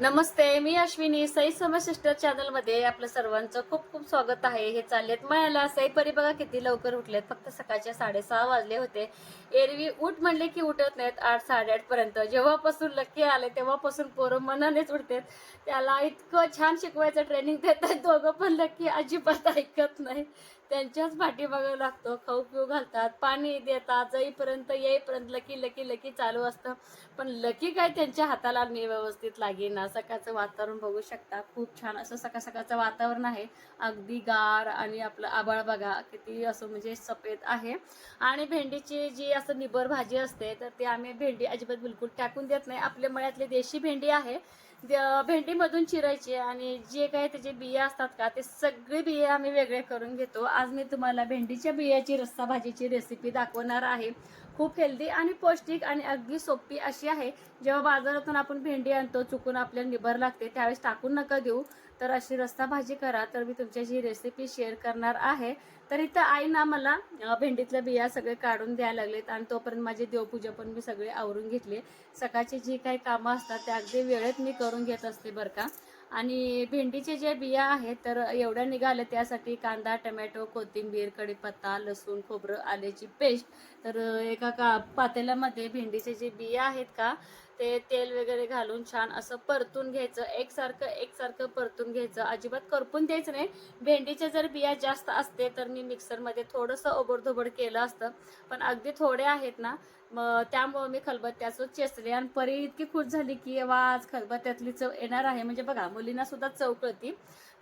नमस्ते मी अश्विनी. सई समशिष्ट चॅनलमध्ये आपलं सर्वांचं खूप खूप स्वागत आहे. हे चाललेत मळ्याला. सई परी बघा किती लवकर उठलेत. फक्त सकाळचे साडेसहा वाजले होते. एरवी उठ म्हणले की उठत नाहीत. आठ साडेआठ पर्यंत. जेव्हापासून लक्की आले तेव्हापासून पोरं मनानेच उठतात त्याला इतकं छान शिकवायचं ट्रेनिंग देतात दोघं पण लक्की अजिबात ऐकत नाही. त्यांच्याच पाठीमागं बघावं लागतो. खाऊ पिऊ घालतात पाणी देतात जाईपर्यंत येईपर्यंत लकी लकी लकी चालू असतं. पण लकी काय त्यांच्या हाताला मी व्यवस्थित लागेना. सकाळचं वातावरण बघू शकता. खूप छान असं सकाळ सकाळचं वातावरण आहे. अगदी गार आणि आपलं आबाळ बघा किती असं म्हणजे सफेद आहे. आणि भेंडीची जी असं निबर भाजी असते तर ती आम्ही भेंडी अजिबात बिलकुल टाकून देत नाही. आपल्या मळ्यातली देशी भेंडी आहे. भेंडीमधून चिरायची आणि जे काही त्याचे बिया असतात का ते सगळे बिया आम्ही वेगळे करून घेतो. आज मी तुम्हाला भेंडीच्या बियाची रस्सा भाजीची रेसिपी दाखवणार आहे. खूप हेल्दी आणि पौष्टिक आणि अगदी सोपी अशी आहे. जेव्हा बाजारातून आपण भेंडी आणतो चुकून आपल्याला निबर लागते त्यावेळेस टाकून नका देऊ. तर अशी रस्सा भाजी करा. तर मी तुमच्याशी रेसिपी शेअर करणार आहे. तर इथं आई ना मला भेंडीतल्या बिया सगळे काढून द्यायला लागलेत आणि तोपर्यंत माझी देवपूजा पण मी सगळे आवरून घेतले सकाळची जी काही कामं असतात ते अगदी वेळेत मी करून घेत असते बरं का. आणि भेंडीचे जे बिया आहेत तर एवढ्या निघाल्या त्यासाठी कांदा टमॅटो कोथिंबीर कढीपत्ता लसूण खोबरं आल्याची पेस्ट. तर एका का पातेल्यामध्ये भेंडीचे जे बिया आहेत का ते तेल वगैरे घालून छान असं परतून घ्यायचं एकसारखं एकसारखं परतून घ्यायचं. अजिबात करपून द्यायचं नाही. भेंडीच्या जर बिया जास्त असते तर मी मिक्सरमध्ये थोडंसं ओबडधोबड केलं असतं. पण अगदी थोडे आहेत ना मग त्यामुळं मी खलबत्त्याचं चेचले. आणि परी इतकी खुश झाली की वा आज खलबत्त्यातली चव येणार आहे. म्हणजे बघा मुलींना सुद्धा चव कळती.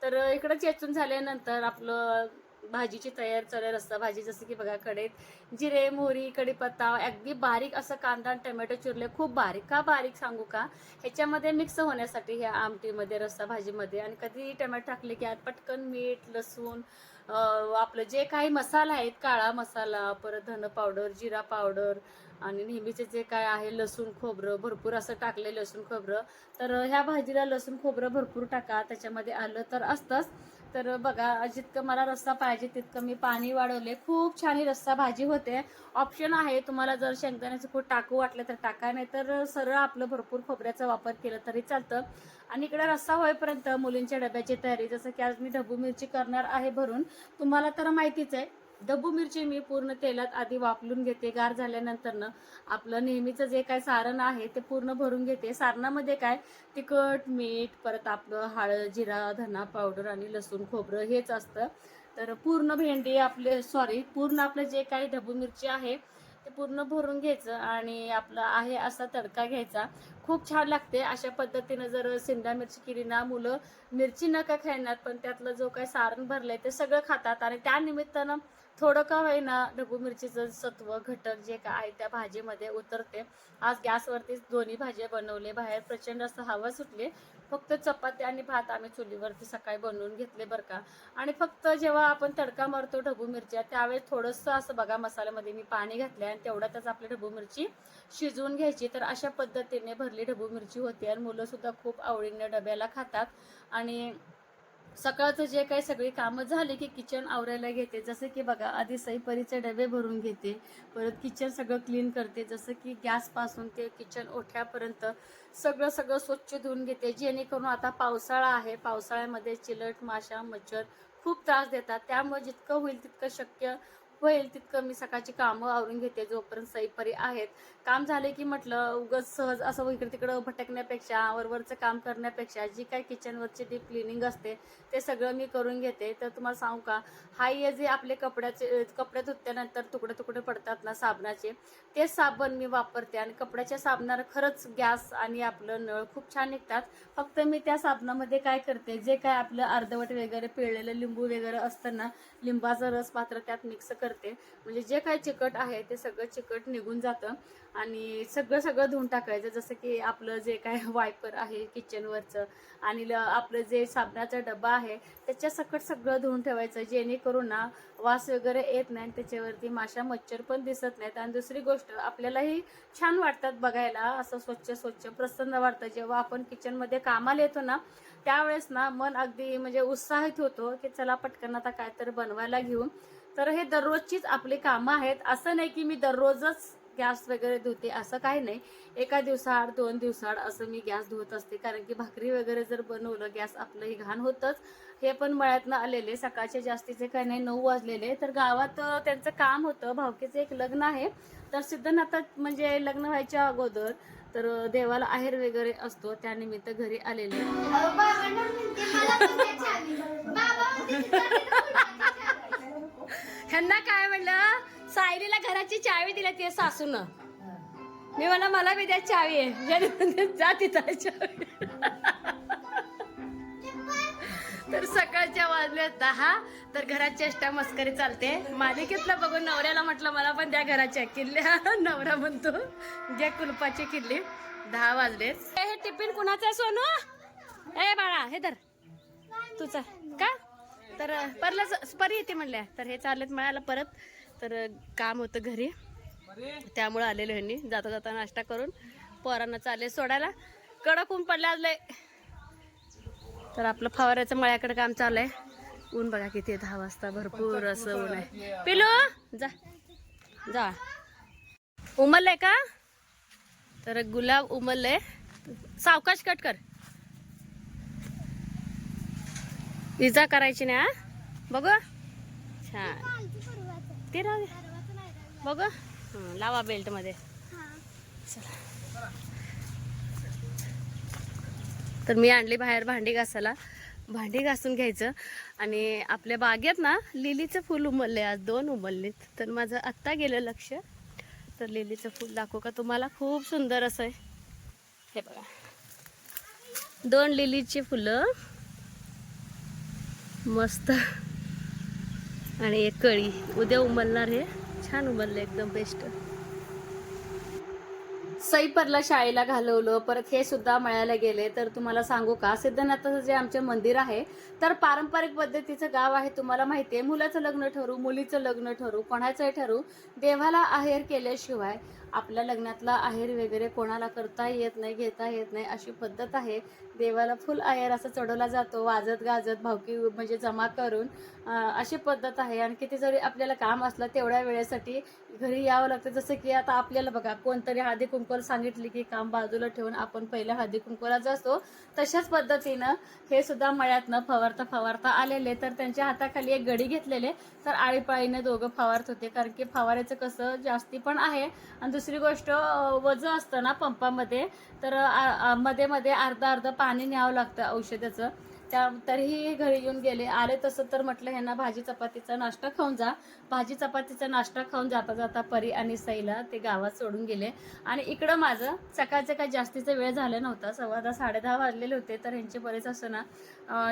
तर इकडं चेचून झाल्यानंतर आपलं भाजीची तयार चालू रस्सा भाजी जसं की बघा कडेत जिरे मोहरी कढीपत्ता अगदी बारीक असं कांदा आणि टमॅटो चिरले खूप बारीक. का बारीक सांगू का? ह्याच्यामध्ये मिक्स होण्यासाठी ह्या आमटीमध्ये रस्सा भाजीमध्ये आणि कधी टमॅटो टाकले की आत पटकन मीठ लसूण आपलं जे काही मसाला आहेत काळा मसाला परत धन पावडर जिरा पावडर आणि नेहमीचे जे काय आहे लसूण खोबरं भरपूर असं टाकले लसूण खोबरं. तर ह्या भाजीला लसूण खोबरं भरपूर टाका. त्याच्यामध्ये आलं तर असतंच. तर बघा जितकं मला रस्सा पाहिजे तितकं मी पाणी वाढवले. खूप छान ही रस्सा भाजी होते. ऑप्शन आहे तुम्हाला जर शेंगदाण्याचं खूप टाकू वाटलं तर टाका नाही तर सरळ आपलं भरपूर खोबऱ्याचा वापर केला तरी चालतं. आणि इकडे रस्सा होईपर्यंत मुलींच्या डब्याची तयारी जसं की आज मी ढबू मिरची करणार आहे भरून. तुम्हाला तर माहितीच आहे डब्बू मिरची मी पूर्ण तेलात आधी वापरून घेते गार झाल्यानंतर ना आपलं नेहमीचं जे काय सारण आहे ते पूर्ण भरून घेते. सारणामध्ये काय? तिखट मीठ परत आपलं हळद जिरा धना पावडर आणि लसूण खोबरं हेच असतं. तर पूर्ण भेंडी आपले सॉरी पूर्ण आपलं जे काही ढबू मिरची आहे ते पूर्ण भरून घ्यायचं आणि आपलं आहे असा तडका घ्यायचा. खूप छान लागते. अशा पद्धतीनं जर सिमला मिरची केली ना मुलं मिरची नका खाणार पण त्यातलं जो काही सारण भरलंय ते सगळं खातात आणि त्यानिमित्तानं थोडं का होईना ढबू मिरचीचं सत्व घटक जे काय आहे त्या भाजीमध्ये उतरते. आज गॅसवरतीच दोन्ही भाज्या बनवले बाहेर प्रचंड असं हवा सुटली. फक्त चपाती आणि भात आम्ही चुलीवरती सकाळी बनवून घेतले बरं का. आणि फक्त जेव्हा आपण तडका मारतो ढबू मिरच्या त्यावेळेस थोडंसं असं बघा मसाल्यामध्ये मी पाणी घातलं आणि तेवढ्यातच आपली ढबू मिरची शिजवून घ्यायची. तर अशा पद्धतीने भरली ढबू मिरची होती आणि मुलंसुद्धा खूप आवडीने डब्याला खातात. आणि सकाळचं जे काही सगळी कामं झाली की किचन आवरायला घेते. जसं की बघा आधी सईपरीचे डबे भरून घेते परत किचन सगळं क्लीन करते. जसं की गॅसपासून ते किचन ओठ्यापर्यंत सगळं सगळं स्वच्छ धुवून घेते. जेणेकरून आता पावसाळा आहे. पावसाळ्यामध्ये चिलट माशा मच्छर खूप त्रास देतात. त्यामुळे जितकं होईल तितकं शक्य होईल तितकं मी सकाळची कामं आवरून घेते जोपर्यंत सईपरी आहेत. काम झाले की म्हटलं उगच सहज असं इकडे तिकडं भटकण्यापेक्षा वरवरचं काम करण्यापेक्षा जी काय किचनवरची डीप क्लिनिंग असते ते सगळं मी करून घेते. तर तुम्हाला सांगू का हा जे आपले कपड्याचे कपडे धुतल्यानंतर तुकडे तुकडे पडतात ना साबणाचे तेच साबण मी वापरते आणि कपड्याच्या साबणाला खरंच गॅस आणि आपलं नळ खूप छान निघतात. फक्त मी त्या साबणामध्ये काय करते जे काय आपलं अर्धवट वगैरे पिळलेलं लिंबू वगैरे असतं ना लिंबाचा रस मात्र त्यात मिक्स करते. म्हणजे जे काय चिकट आहे ते सगळं चिकट निघून जातं. आणि सगळं सगळं धुवून टाकायचं. जसं की आपलं जे काय वायपर आहे किचनवरचं आणि ल- आपलं जे साबणाचा डबा आहे त्याच्या सकट सगळं धुवून ठेवायचं. जेणेकरून ना वास वगैरे येत नाही आणि त्याच्यावरती माशा मच्छर पण दिसत नाहीत. आणि दुसरी गोष्ट आपल्यालाही छान वाटतात बघायला. असं स्वच्छ स्वच्छ प्रसन्न वाटतं. जेव्हा आपण किचनमध्ये कामाला येतो ना त्यावेळेस ना मन अगदी म्हणजे उत्साहित होतो की चला पटकन आता काय तर बनवायला घेऊन. तर हे दररोजचीच आपली कामं आहेत. असं नाही की मी दररोजच गॅस वगैरे धुते असं काही नाही. एका दिवसाआड दोन दिवसाआड असं मी गॅस धुवत असते. कारण की भाकरी वगैरे जर बनवलं गॅस आपलंही घाण होतंच. हे पण मळ्यातनं आलेले सकाळचे जास्तीचे काही नाही नऊ वाजलेले. तर गावात त्यांचं काम होतं. भावकीचं एक लग्न आहे. तर सिद्धनाथात म्हणजे लग्न व्हायच्या अगोदर तर देवाला आहेर वगैरे असतो त्यानिमित्त घरी आलेले ह्यांना काय म्हणलं? सायलीला घराची चावी दिली ती सासून. मी म्हणलं मला बी द्या चावी आहे. जा तिथं चावी. तर सकाळच्या वाजल्या दहा. तर घरात चेष्टा मस्करी चालते. मालिकेतला बघून नवऱ्याला म्हटलं मला पण द्या घराच्या किल्ल्या. नवरा म्हणतो घ्या कुलपाची किल्ली. दहा वाजले. हे टिफिन कुणाचं आहे सोनू? ए बाळा हे धर. तुझा. का? तर परला परी येते म्हणल्या. तर हे चाललेत मिळालं परत. तर काम होतं घरी. त्यामुळं आलेलं ह्यांनी जाता जाता नाश्ता करून. पोरांना चालले सोडायला. कडक ऊन पडले आज लय. तर आपलं फवाऱ्याचं मळ्याकडे काम चालू आहे. ऊन बघा किती दहा वाजता भरपूर असं ऊन आहे. पिलो जा. जा. उमललंय का? तर गुलाब उमललंय. सावकाश कट कर. इजा करायची ना हा? बघू. छान. ते राहू बघू. लावा बेल्टमध्ये. तर मी आणली बाहेर भांडी घासायला. भांडी घासून घ्यायचं. आणि आपल्या बागेत ना लिलीचं फूल उमलले आज दोन उमललेत. तर माझं आत्ता गेलं लक्ष. तर लिलीचं फूल दाखवू का? तुम्हाला खूप सुंदर असं आहे. हे बघा. दोन लिलीची फुलं. मस्त. आणि एक कळी. उद्या उमलणार हे. छान उमललं एकदम बेस्ट सईपरला शाळेला घालवलं परत हे सुद्धा मळ्याला गेले. तर तुम्हाला सांगू का सिद्धनाथाचं जे आमचे मंदिर आहे तर पारंपरिक पद्धतीचं गाव आहे तुम्हाला माहिती आहे मुलाचं लग्न ठरू मुलीचं लग्न ठरू कोणाचंही ठरू देवाला आहेर केल्याशिवाय आपल्या लग्नातला आहेर वगैरे कोणाला करता येत नाही घेता येत नाही अशी पद्धत आहे. देवाला फुल आहेर असं चढवला जातो वाजत गाजत भावकी म्हणजे जमा करून अशी पद्धत आहे. आणि किती जरी आपल्याला काम असलं तेवढ्या वेळेसाठी घरी यावं लागतं. जसं की आता आपल्याला बघा कोणतरी हळदी कुंकवाला सांगितले की काम बाजूला ठेवून आपण पहिल्या हळदी कुंकवाला जातो तशाच पद्धतीनं हे सुद्धा मळ्यातनं फवारता फवारता आलेले. तर त्यांच्या हाताखाली एक गडी घेतलेले. तर आळीपाळीने दोघं फवारत होते. कारण की फवारायचं कसं जास्ती पण आहे. आणि दुसरी दुसरी गोष्ट वजं वजन असतं ना पंपामध्ये तर मध्ये मध्ये अर्धा अर्धा पाणी न्यावं लागतं औषधाचं. त्या तरीही घरी येऊन गेले. आले तसं तर म्हटलं ह्यांना भाजी चपातीचा नाश्ता खाऊन जा. भाजी चपातीचा नाश्ता खाऊन जाता जाता परी आणि सईला ते गावात सोडून गेले. आणि इकडं माझं सकाळचं काही जास्तीचा वेळ झाला नव्हता. सव्वा दहा साडेदहा वाजलेले होते तर ह्यांचे बरेच असं ना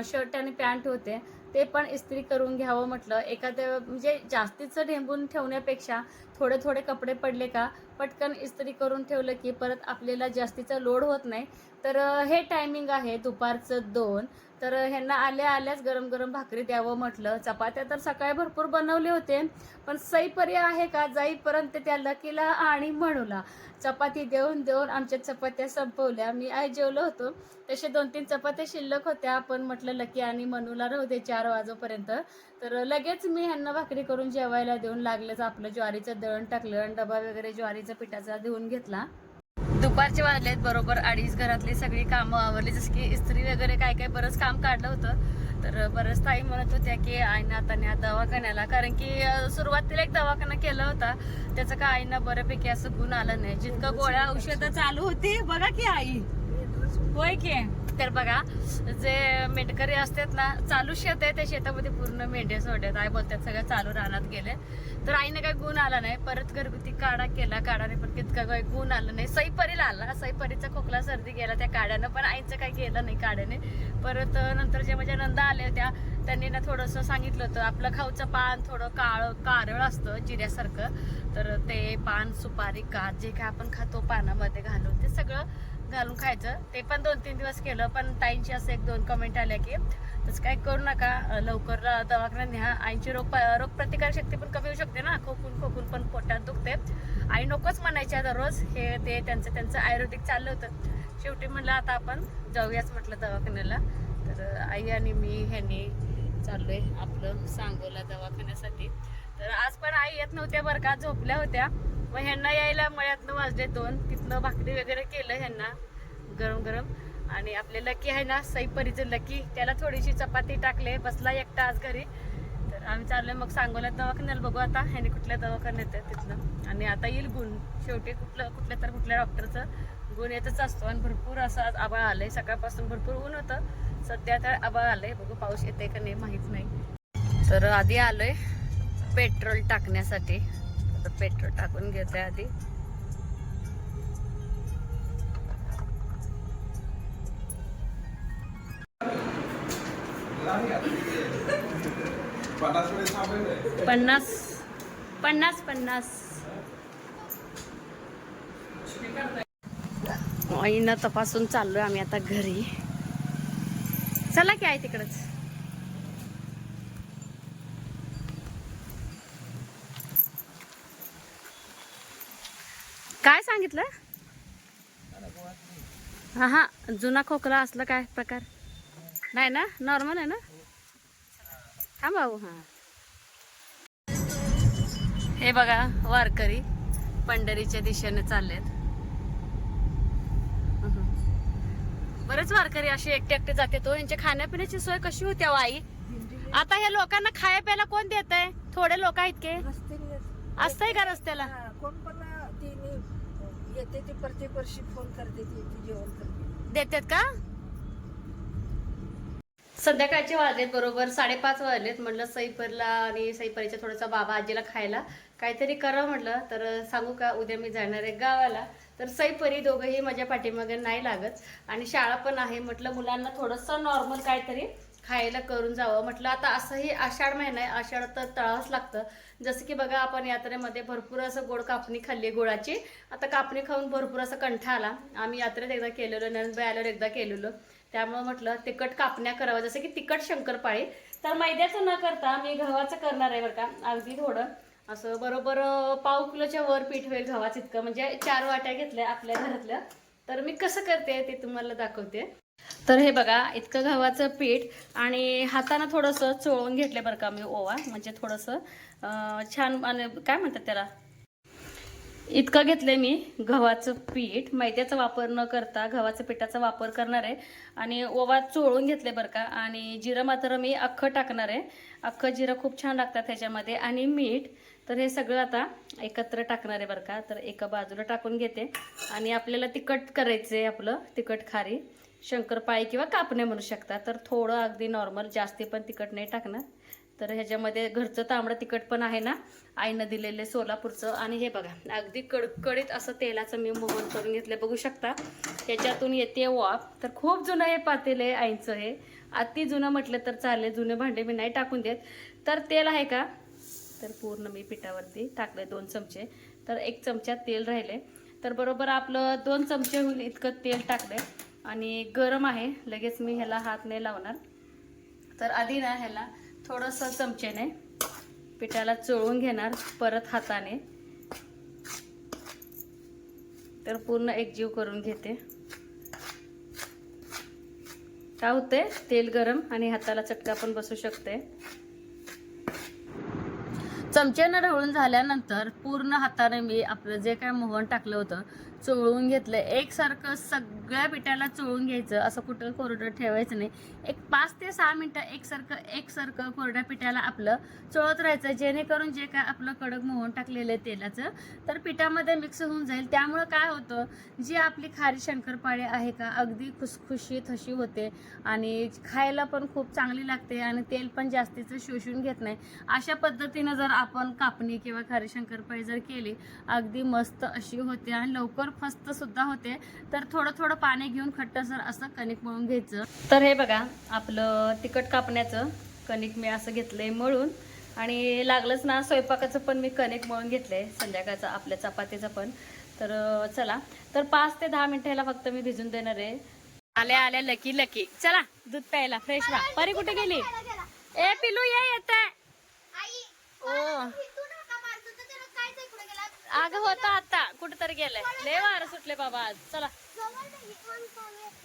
शर्ट आणि पॅन्ट होते. ते पण इस्त्री करून घ्यावं म्हटलं. एखादं म्हणजे जास्तीचं ढेंबून ठेवण्यापेक्षा थोडे थोडे कपडे पडले का पटकन इस्त्री करून ठेवलं की परत आपल्याला जास्तीचा लोड होत नाही. तर हे टायमिंग आहे दुपारचं दोन. तर ह्यांना आल्या आल्याच गरम गरम भाकरी द्यावं म्हटलं. चपात्या तर सकाळी भरपूर बनवले होते. पण सईपर्य आहे का? जाईपर्यंत त्या लकीला आणि म्हणूला चपाती देऊन देऊन आमच्या चपात्या संपवल्या. मी आई जेवलो होतो. तसे दोन तीन चपात्या शिल्लक होत्या. पण म्हटलं लकी आणि मनूला राहू दे चार वाजोपर्यंत. तर लगेच मी ह्यांना भाकरी करून जेवायला देऊन लागलंच आपलं ज्वारीचं दळण टाकलं आणि डबा वगैरे ज्वारीचा पिठाचा देऊन घेतला. दुपारचे वाजलेत बरोबर अडीच घरातली सगळी कामं आवरली. जसं की इस्त्री वगैरे काय काय बरंच काम काढलं होतं. तर बरंच ताई म्हणत होत्या की आईना आता न्या दवाखान्याला. कारण की सुरुवातीला एक दवाखाना केला होता. त्याचं का आईना बऱ्यापैकी असं गुण आलं नाही. जितकं गोळ्या औषधं चालू होती बघा की आई. होय की? तर बघा जे मेंढकरी असतात ना चालू शेत आहे त्या शेतामध्ये पूर्ण मेंढ्या सोडत. आई बोलतात सगळं चालू रानात गेले. तर आईने काही गुण आला नाही. परत घरगुती काढा केला काढाने पण तितका काही गुण आलं नाही. सईपरीला आला. सईपरीचा खोकला सर्दी गेला त्या काड्यानं पण आईचं काही केलं नाही काड्याने. परत नंतर जे माझ्या नंदा आल्या होत्या त्यांनी ना थोडंसं सांगितलं होतं आपलं खाऊचं पान थोडं काळ कारळ असतं जिऱ्यासारखं. तर ते पान सुपारी का जे काय आपण खातो पानामध्ये घालून ते सगळं घालून खायचं. ते पण दोन तीन दिवस केलं पण ताईंची असं एक दोन कमेंट आल्या की तसं काय करू नका लवकर दवाखान्यात न्या. आईची रोग रोगप्रतिकार शक्ती पण कमी होऊ शकते ना. खोकून खोकून पण पोटात दुखते. आई नकोच म्हणायच्या दररोज हे ते त्यांचं त्यांचं आयुर्वेदिक चाललं होतं. शेवटी म्हणलं आता आपण जाऊयाच म्हटलं दवाखान्याला. तर आई आणि मी ह्यांनी चाललोय आपलं सांगोला दवाखान्यासाठी. तर आज पण आई येत नव्हत्या बरं का झोपल्या होत्या. मग ह्यांना यायला मळ्यातनं वाजले दोन तिथनं भाकरी वगैरे केलं ह्यांना गरम गरम. आणि आपले लकी आहे ना सईपरीचं लकी त्याला थोडीशी चपाती टाकले बसला एकटा आज घरी. तर आम्ही चाललोय मग सांगोला दवाखान्याला बघू आता ह्याने कुठल्या दवाखान्यात आहे तिथनं. आणि आता येईल गुण शेवटी कुठलं कुठल्या तर कुठल्या डॉक्टरचं. गुण येतच असतो आणि भरपूर असं आज आबाळ आलंय. सकाळपासून भरपूर ऊन होतं. सध्या तर आबाळ आलंय. बघू पाऊस येते का नाही माहीत नाही. तर आधी आलोय. पेट्रोल टाकण्यासाठी. आता पेट्रोल टाकून घेते आधी. पन्नास. पन्नास पन्नास. पन्नास तपासून चाललोय आम्ही आता घरी. चला की आहे तिकडच. काय सांगितलं? हा हा. जुना खोकला असलं काय प्रकार? नाही ना? नॉर्मल आहे ना? हा भाऊ हा. हे बघा वारकरी पंढरीच्या दिशेने चाललेत. बरेच वारकरी असे एकटे एकटे जाते. तो यांच्या खाण्यापिण्याची सोय कशी होती आई? आता ह्या लोकांना खाया प्यायला कोण देत आहे थोडे लोक आहेत के? असतंय का रस्त्याला? हा, कोण पण तिने येते ती प्रत्येक वर्षी फोन करते ती ती जेवण करते. देतात का? संध्याकाळचे वाजलेत बरोबर. साडेपाच वाजलेत म्हटलं सईपरला आणि सईपरीच्या थोडासा बाबा आजीला खायला. काहीतरी करा म्हटलं तर सांगू का? उद्या मी जाणार आहे गावाला. तर सईपरी दोघंही माझ्या पाठीमागे नाही लागत. आणि शाळा पण आहे म्हटलं मुलांना थोडंसं नॉर्मल काहीतरी खायला करून जावं. म्हटलं आता असंही आषाढ महिना आहे. आषाढ तर तळावंच लागतं. जसं की बघा आपण यात्रेमध्ये भरपूर असं गोड कापणी खाल्ली गुळाची. आता कापणी खाऊन भरपूर असं कंठा आला. आम्ही यात्रेत एकदा केलेलो नंदबाई आल्यावर एकदा केलेलो. त्यामुळे म्हटलं तिखट कापण्या करावं जसं की तिखट शंकरपाळी. तर मैद्याचं न करता मी गव्हाचं करणार आहे बरं का. अगदी थोडं. असं बरोबर पाव किलोच्या वर पीठ होईल गव्हाचं इतकं. म्हणजे चार वाट्या घेतल्या आपल्या घरातल्या. तर मी कसं करते ते तुम्हाला दाखवते. तर हे बघा इतकं गव्हाचं पीठ आणि हातानं थोडंसं चोळून घेतलं बरं का मी ओवा म्हणजे थोडंसं छान आणि काय म्हणतात त्याला? इतकं घेतलंय मी गव्हाचं पीठ. मैद्याचा वापर न करता गव्हाचं पिठाचा वापर करणार. आहे आणि ओवा चोळून घेतले बरं का. आणि जिरं मात्र मी अख्खं टाकणार आहे. अख्खं जिरं खूप छान लागतात त्याच्यामध्ये आणि मीठ तर हे सगळं आता एकत्र टाकणार आहे बरं का. तर एका बाजूला टाकून घेते. आणि आपल्याला तिखट करायचं आहे आपलं तिखट खारी. शंकरपाळी किंवा कापणे म्हणू शकता. तर थोडं अगदी नॉर्मल जास्ती पण तिखट नाही टाकणार. तर ह्याच्यामध्ये घरचं तांबडं तिखट पण आहे ना आईनं दिलेले सोलापूरचं. आणि हे बघा अगदी कडकडीत असं तेलाचं मी मोहन करून घेतलं बघू शकता त्याच्यातून येते वाफ. तर खूप जुनं हे पातेल आहे आईचं हे. अति जुनं म्हटलं तर चालेल जुने भांडे मी नाही टाकून देत. तर तेल आहे का? तर पूर्ण मी पिठावरती टाकले दोन चमचे. तर एक चमचा तेल राहिले. तर बरोबर आपलं दोन चमचे होईल इतकं तेल टाकलं आणि गरम आहे. लगेच मी ह्याला हात नाही लावणार. तर आधी ना ह्याला थोडंसं चमचेने पिठाला चोळून घेणार परत हाताने. तर पूर्ण एकजीव करून घेते. काय होते तेल गरम आणि हाताला चटका पण बसू शकते. चमच्यानं ढवळून झाल्यानंतर पूर्ण हाताने मी आपलं जे काय मोहन टाकलं होतं चोळून घेतलं. एकसारखं सगळ्या पिठाला चोळून घ्यायचं. असं कुठं कोरडं ठेवायचं नाही. एक पाच ते सहा मिनटं एकसारखं एकसारखं कोरड्या पिठाला आपलं चोळत राहायचं. जेणेकरून जे काय आपलं कडक मोहन टाकलेलं आहे तेलाचं तर पिठामध्ये मिक्स होऊन जाईल. त्यामुळं काय होतं जी आपली खारी शंकरपाळी आहे का अगदी खुसखुशीत अशी होते. आणि खायला पण खूप चांगली लागते आणि तेल पण जास्तीचं शोषून घेत नाही. अशा पद्धतीनं जर आपण कापणी किंवा खारी शंकरपाळी जर केली अगदी मस्त अशी होते. आणि लवकर फस्त सुद्धा होते. तर थोडं थोडं पाणी घेऊन खट्टसर असं कणिक मळून घ्यायचं. तर हे बघा आपलं तिखट कापण्याचं कणिक मी असं घेतलंय मळून. आणि लागलंच ना स्वयंपाकाचं पण मी कणिक मळून घेतलंय संध्याकाळचं आपल्या चपातीचं पण. तर चला. तर पाच ते दहा मिनिटं ह्याला फक्त मी भिजून देणार आहे. आल्या आल्या लकी लकी. चला दूध प्यायला. फ्रेश व्हा. परी कुठे गेली? ए पिलू ये येत. ओ. अगं होता आता कुठेतरी गेलाय लय वारं सुटले बाबा आज. चला.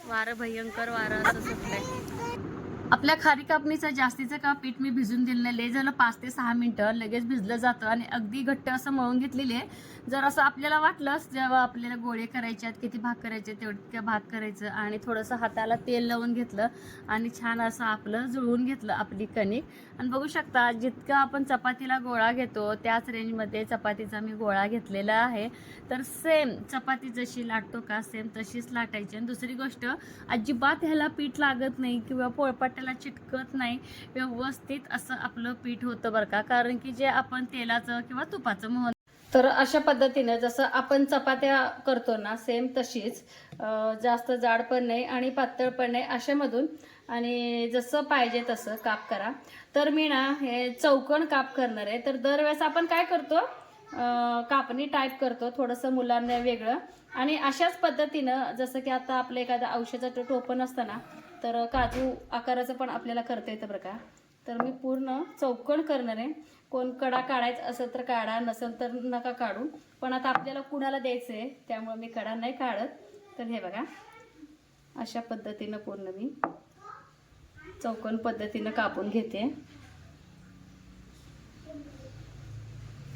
वारं भयंकर वारं असं सुटलंय. आपल्या खारी कापणीचं जास्तीचं का पीठ मी भिजून दिलं नाही. लय झालं पाच ते सहा मिनटं. लगेच भिजलं जातं आणि अगदी घट्ट असं मळून घेतलेली आहे. जर असं आपल्याला वाटलंच जेव्हा आपल्याला गोळे करायचे आहेत किती भाग करायचे तेवढं भाग करायचं आणि थोडंसं हाताला तेल लावून घेतलं आणि छान असं आपलं जुळवून घेतलं आपली कणिक. आणि बघू शकता जितकं आपण चपातीला गोळा घेतो त्याच रेंजमध्ये चपातीचा मी गोळा घेतलेला आहे. तर सेम चपाती जशी लाटतो का सेम तशीच लाटायची. आणि दुसरी गोष्ट अजिबात ह्याला पीठ लागत नाही किंवा पोळपाट्याला चिटकत नाही व्यवस्थित असं आपलं पीठ होतं बरं का. कारण की जे आपण तेलाचं किंवा तुपाचं मोहन तर अशा पद्धतीनं जसं आपण चपात्या करतो ना सेम तशीच. जास्त जाड पण नाही आणि पातळ पण नाही अशामधून. आणि जसं पाहिजे तसं काप करा. तर मी ना हे चौकण काप करणार आहे. तर दरवेळेस आपण काय करतो? कापणी टाईप करतो थोडंसं मुलांना वेगळं. आणि अशाच पद्धतीनं जसं की आता आपलं एखादं औषधाचं टोपण असतं ना तर काजू आकाराचं पण आपल्याला करता येतं बरं का. तर मी पूर्ण चौकण करणार आहे. कोण कडा काढायचं असेल तर काढा नसेल तर नका काढू पण आता आपल्याला कुणाला द्यायचं आहे त्यामुळे मी कडा नाही काढत. तर हे बघा. अशा पद्धतीनं पूर्ण मी चौकन पद्धतीनं कापून घेते.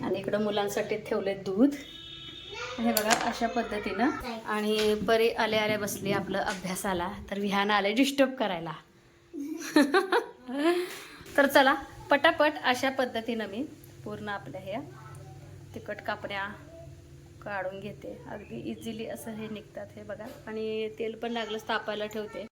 आणि इकडं मुलांसाठी ठेवले दूध. हे बघा अशा पद्धतीनं. आणि परी आले आले बसली आपलं अभ्यासाला. तर विहान आले डिस्टर्ब करायला. तर चला पटापट अशा पद्धतीनं मी पूर्ण आपल्या ह्या तिखट कापण्या काढून घेते. अगदी इझिली असं हे निघतात हे बघा. आणि तेल पण लागलंच तापायला ठेवते.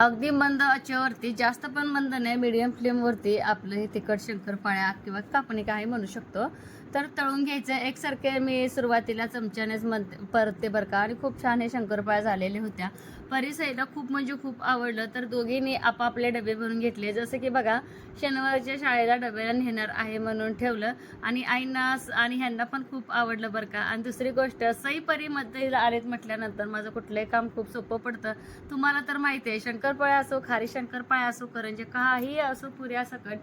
अगदी मंद आचेवरती जास्त पण मंद नाही मीडियम फ्लेमवरती आपलं हे तिखट शंकरपाळ्या किंवा कापणी काही म्हणू शकतो. तर तळून घ्यायचं. एकसारखे मी सुरुवातीला चमच्यानेच म्हणते परते बरं का. आणि खूप छान हे शंकरपाळ्या झालेल्या होत्या. परिसईला खूप म्हणजे खूप आवडलं. तर दोघींनी आपापले डबे भरून घेतले. जसं की बघा शनिवारच्या शाळेला डब्याला नेणार आहे म्हणून ठेवलं. आणि आईंना आणि ह्यांना पण खूप आवडलं बरं का. आणि दुसरी गोष्ट सई परीमध्ये आलेत म्हटल्यानंतर माझं कुठलंही काम खूप सोपं पडतं. तुम्हाला तर माहिती आहे शंकरपाळ्या असो खारी शंकरपाळ्या असो करंजे काही असो पुऱ्या सकट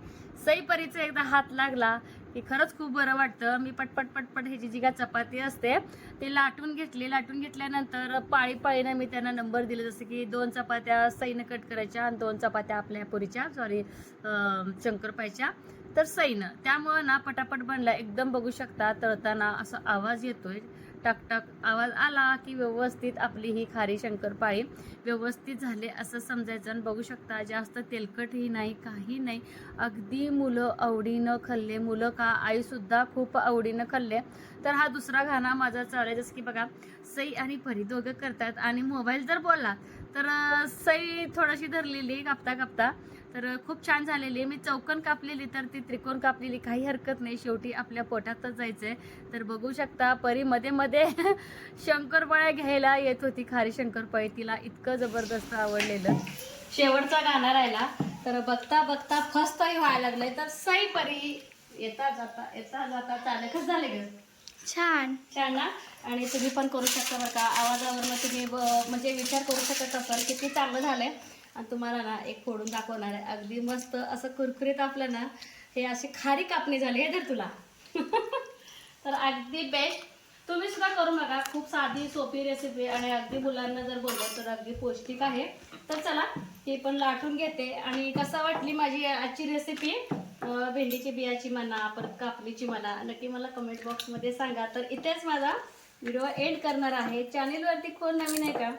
सई परीचा एकदा हात लागला की खरंच खूप बरं वाटतं. मी पटपट पटपट ह्याची जी काय चपाती असते ते लाटून घेतली. लाटून घेतल्यानंतर पाळी पाळीनं मी त्यांना नंबर दिले. जसं की दोन चपात्या सईनं कट करायच्या आणि दोन चपात्या आपल्या पुरीच्या सॉरी शंकरपायच्या तर सईनं. त्यामुळं ना पटापट बनला. एकदम बघू शकता तळताना असा आवाज येतोय. टक टक आवाज आला की व्यवस्थित आपली ही खारी शंकरपाळी व्यवस्थित झाले असं समजायचं. आणि बघू शकता जास्त तेलकटही नाही काही नाही. अगदी मुलं आवडीनं खाल्ले. मुलं का? आईसुद्धा खूप आवडीनं खाल्ले. तर हा दुसरा गाणा माझा चालू आहे जसं की बघा सई आणि परी दोघं करतात. आणि मोबाईल जर बोलला तर सई थोडीशी धरलेली कापता कापता. तर खूप छान झालेली मी चौकन कापलेली तर ती त्रिकोण कापलेली काही हरकत नाही. शेवटी आपल्या पोटातच जायचंय. तर बघू शकता परी मध्ये मध्ये शंकरपाळ्या घ्यायला येत होती. खारी शंकरपाळी तिला इतकं जबरदस्त आवडलेलं. शेवटचा गाणं राहिला. तर बघता बघता फस्तही व्हायला लागलंय. तर सई परी येता जाता येता जाता चालेल कसं झाले ग छान. छान ना? आणि तुम्ही पण करू शकता बरं का. आवाजावरनं तुम्ही म्हणजे विचार करू शकत असाल. किती चांगलं झालंय. आणि तुम्हाला ना एक फोडून दाखवणार आहे. अगदी मस्त असं कुरकुरीत आपलं ना हे अशी खारी कापणी झाली हे तर तुला. तर अगदी बेस्ट तुम्ही सुद्धा करू नका. खूप साधी सोपी रेसिपी आणि अगदी मुलांना जर बोललं तर अगदी पौष्टिक आहे. तर चला ती पण लाटून घेते. आणि कसा वाटली माझी आजची रेसिपी भेंडीची बियाची म्हणा परत कापलीची म्हणा नक्की मला कमेंट बॉक्समध्ये सांगा. तर इथेच माझा व्हिडिओ एंड करणार आहे. चॅनेलवरती कोण नवीन आहे का?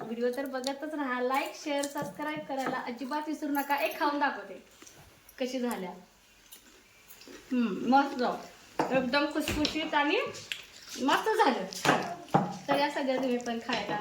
व्हिडिओ तर बघतच राहा. लाईक शेअर सबस्क्राईब करायला अजिबात विसरू नका. एक खाऊन दाखवते. कशी झाल्या. मस्त मस्त एकदम खुसखुशीत आणि मस्त झालं. तर या सगळ्या तुम्ही पण खायला.